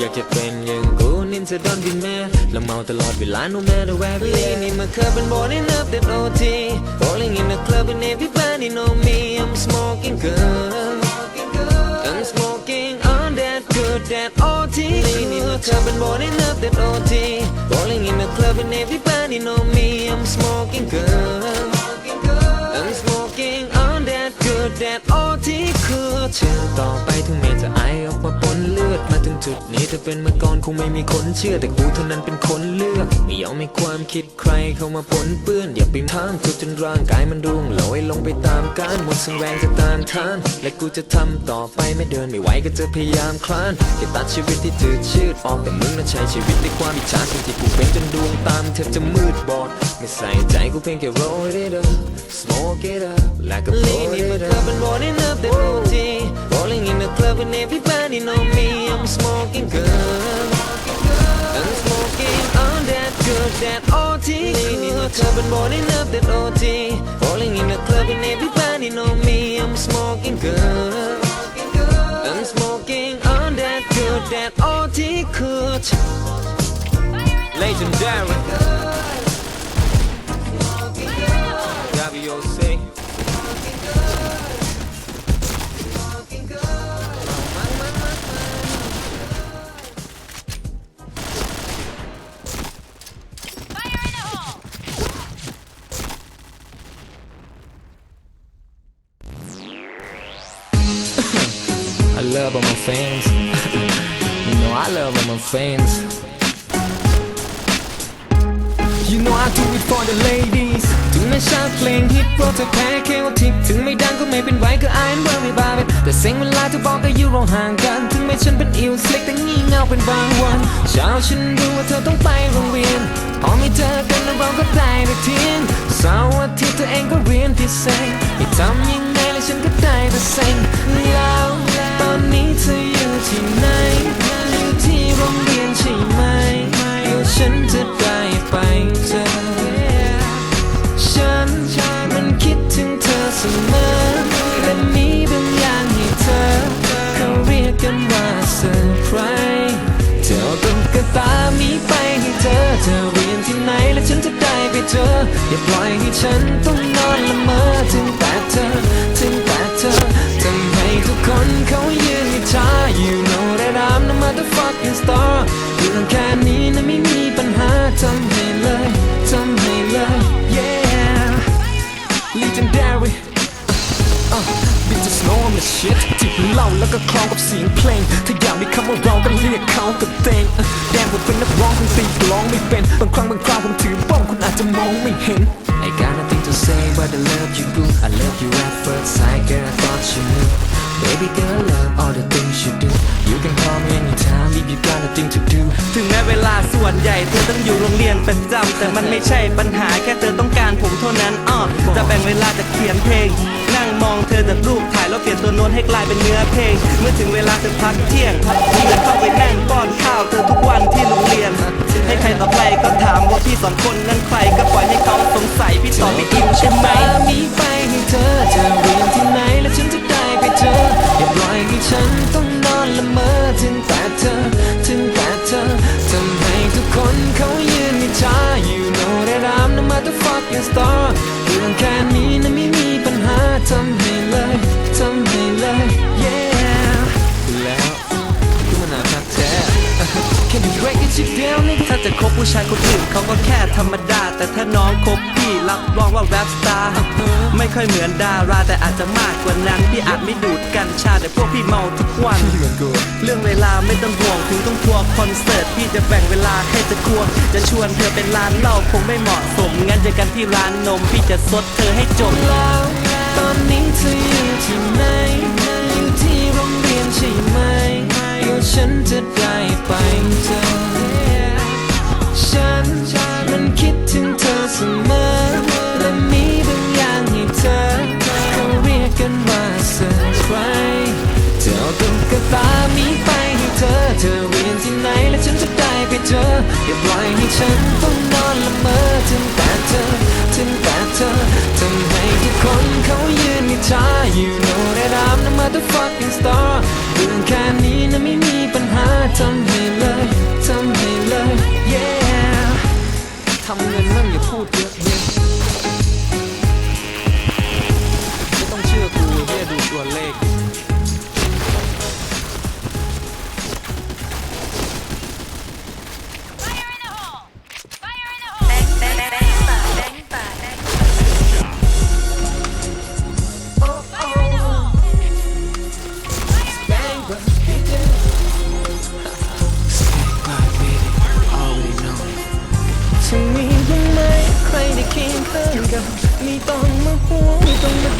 อยากจะเป็นอย่างกูนินจะดอนบินแม่แล้วเมาตลอดเวลา no matter where we live นี่มันเคยเป็น morning up that OT Rolling in the club and everybody know me I'm smoking good I'm smoking on that good that OT นี่มันเคยเป็น morning up that OT Rolling in the club and everybody know me I'm smoking good I'm smoking on that good that OT คือเธอต่อไปถึงแม้จะไอออกมาปนเลือด จุดนี้ถ้าเป็นเมื่อก่อนคงไม่มีคนเชื่อแต่กูเท่านั้นเป็นคนเลือก ไม่ยอมให้ความคิดใครเข้ามาปนเปื้อน อย่าไปทางจุดจนร่างกายมันรุ่งลอยลงไปตามการหมดสังแรงจะตามทาน และกูจะทำต่อไปไม่เดินไม่ไหวก็จะพยายามคลานจะตัดชีวิตที่จืดชืดออกแต่มึงน่ะใช้ชีวิตด้วยความอิจฉาสิ่งที่กูเป็นจนดวงตามเธอจะมืดบอดไม่ใส่ใจกูเพียงแค่ roll it up smoke it up like a Lean in the club and rolling up the booty Rolling in the club and everybody know me smoking good. I'm smoking on that good that OT Lean in the club and rolling up that OT Rolling in the club and everybody know me. I'm smoking good. I'm smoking on that good that OT good. Legendary love all my fans. you know I love all my fans. You know I do it for the ladies ถึงแม้ชาติเพลงฮิตโปรจะแพ้แค่ว่าทิปถึงไม่ดังก็ไม่เป็นไรก็ I ain't worried about it แต่เซ็งเวลาที่บอกก็อยู่เราห่างกัน ถึงแม้ฉันเป็นอิวสเล็กแต่งี่เง่าเป็นบางวัน เช้าฉันรู้ว่าเธอต้องไปโรงเรียน พอไม่เจอกันเราก็ได้แต่เทียนเสาร์อาทิตย์เธอเองก็เรียนพิเศษให้ทำยังไงแล้วฉันก็ได้แต่เซ็งแอย่าปล่อยให้ฉันต้องนอนละเมอถึง เล่าแล้วก็คลองกับเสียงเพลง ถ้าอยากมีคำว่าเราก็เรียกเขากับเตงแดงผมเป็นนักร้องคงตีกลองไม่เป็น บางครั้งบางคราวผมถือบ้องคุณอาจจะมองไม่เห็น I got nothing to say but I love you boo I love you at first sight girl I thought you knew Baby girl love all the things you do You can call me anytime if you got nothing to do ถึงแม้เวลาส่วนใหญ่เธอต้องอยู่โรงเรียนประจำแต่มันไม่ใช่ปัญหาแค่เธอต้องการผมเท่านั้นอ้อจะแบ่งเวลาจะเขียนเพลง นั่งมองเธอจากรูปถ่ายแล้วเปลี่ยนตัวโน้ตให้กลายเป็นเนื้อเพลง เมื่อถึงเวลาเธอพักเที่ยงพี่จะต้องไปนั่งป้อนข้าวเธอทุกวันที่โรงเรียน ให้ใครต่อไปก็ถามว่าพี่สอนคนนั้นใครก็ปล่อยให้เขาสงสัยพี่ตอบไม่อินใช่ไหมมีไปให้เธอเธอเรียนที่ไหนแล้วฉันจะได้ไปเจออย่าปล่อยให้ฉันต้องนอนละเมอถึงแต่เธอถึงแต่เธอทำให้ทุกคนเขายืนอิจฉา You know that I'm the motherfucking star เรื่องแค่นี้นะไม่มีปัญหาทำให้ ผู้ชายคนอื่นเขาก็แค่ธรรมดา แต่ถ้าน้องคบพี่รับรองว่าแรปสตาร์ไม่ค่อยเหมือนดาราแต่อาจจะมากกว่านั้น พี่อาจไม่ดูดกัญชาแต่พวกพี่เมาทุกวัน เรื่องเวลาไม่ต้องห่วงถึงต้องทัวร์คอนเสิร์ตพี่จะแบ่งเวลาให้จะควงจะชวนเธอเป็นร้านเหล้าคงไม่เหมาะสมงั้นเจอกันที่ร้านนมพี่จะซดเธอให้จบแล้วตอนนี้เธออยู่ สันไวเธอเอาตุ๊กตามีไปให้เธอ เธอเวียนที่ไหนและฉันจะได้ไปเจอ อย่าปล่อยให้ฉันต้องนอนละเมอถึงแต่เธอถึงแต่เธอทำให้ทุกคนเขายืนนิชา You know that I'm the motherfucking star เรื่องแค่นี้นะไม่มีปัญหาทำให้เลยทำให้เลย yeah ทำเงินนั่งอย่าพูดเยอะ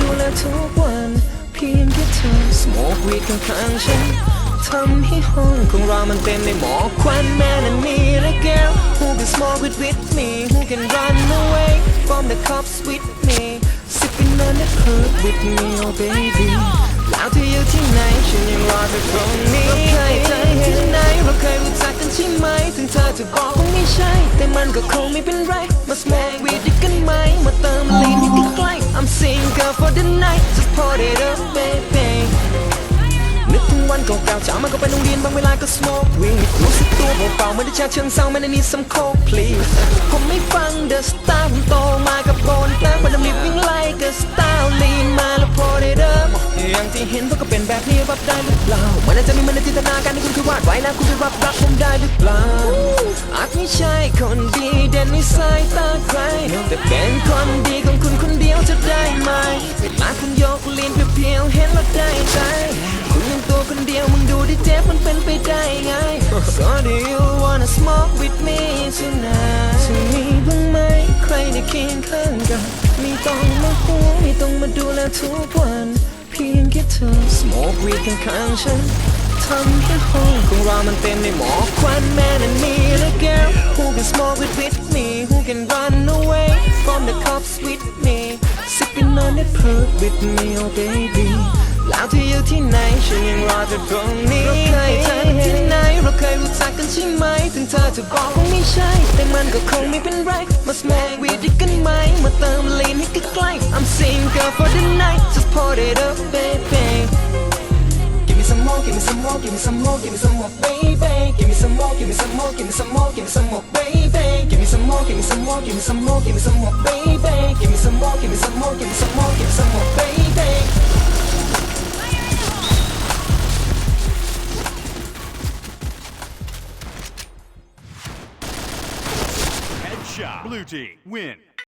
ดูแลทุกวัน เพียงแค่เธอ smoke weed ข้างๆฉันทำให้ห้องของเรามันเต็มในหมอกควันแม่นั้นมีและแก้ว who can smoke with with me who can run away from the cops with me sipping on the perk with me oh baby แล้วเธออยู่ที่ไหนฉันยังรอเธอตรงนี้เราเคยเจอที่ไหนเราเคยรู้จักกันใช่ไหมถึงเธอจะบอกว่าไม่ใช่ แต่มันก็คงไม่เป็นไรมา smoke weed ด้วยกันไหมมาเติมลีนให้ใกล้ I'm single for the night just pour it up baby นึกถึงวันเก่าๆเช้ามันก็ไปโรงเรียนบางเวลาก็ smoke weed รู้สึกตัวเบาๆไม่ได้ชาเชิงเศร้าไม่ได้ need some coke please ผมไม่ฟัง the star ผมโตมากับโบนแกล้งมัน I'm living like a star lean รับได้หรือเปล่ามันอาจจะมีมันในจินตนาการที่คุณเคยวาดไว้แล้วคุณจะรับรักผมได้หรือเปล่าอาจไม่ใช่คนดีเด่นในสายตาใครแต่เป็นคนดีของคุณคนเดียวจะได้ไหมเวลาคุณยกลิ้นเพียวเห็นแล้วได้ใจคุณยังตัวคนเดียวมึงดูดิเจ็บมันเป็นไปได้ไง So do you wanna smoke with me tonight จะมีบ้างไหมใครในเคียงข้างกันไม่ต้องมาห่วงไม่ต้องมาดูแลทุกวัน เพียงแค่เธอ smoke weed ข้างๆฉันทำให้ห้องของเรามันเต็มในหมอกควันแม่นั้นมีและ girl who can smoke with with me who can run away from the cops with me sipping on that perk with me oh baby แล้วเธออยู่ที่ไหนฉันยังรอเธอตรงนี้เราเคยเจอกันที่ไหนเราเคยรู้จักกันใช่ไหม ถึงเธอจะบอกว่าไม่ใช่ แต่มันก็คงไม่เป็นไรมา smoke weed ด้วยกันไหมมาเติมลีนให้ใกล้ๆ I'm single for the night pour it up baby Give me some more, give me some more, give me some more, give me some more, baby. Give me some more, give me some more, give me some more, give me some more, baby. Give me some more, give me some more, give me some more, give me some more, baby. Give me some more, give me some more, give me some more, give me some more, baby. Blue team win.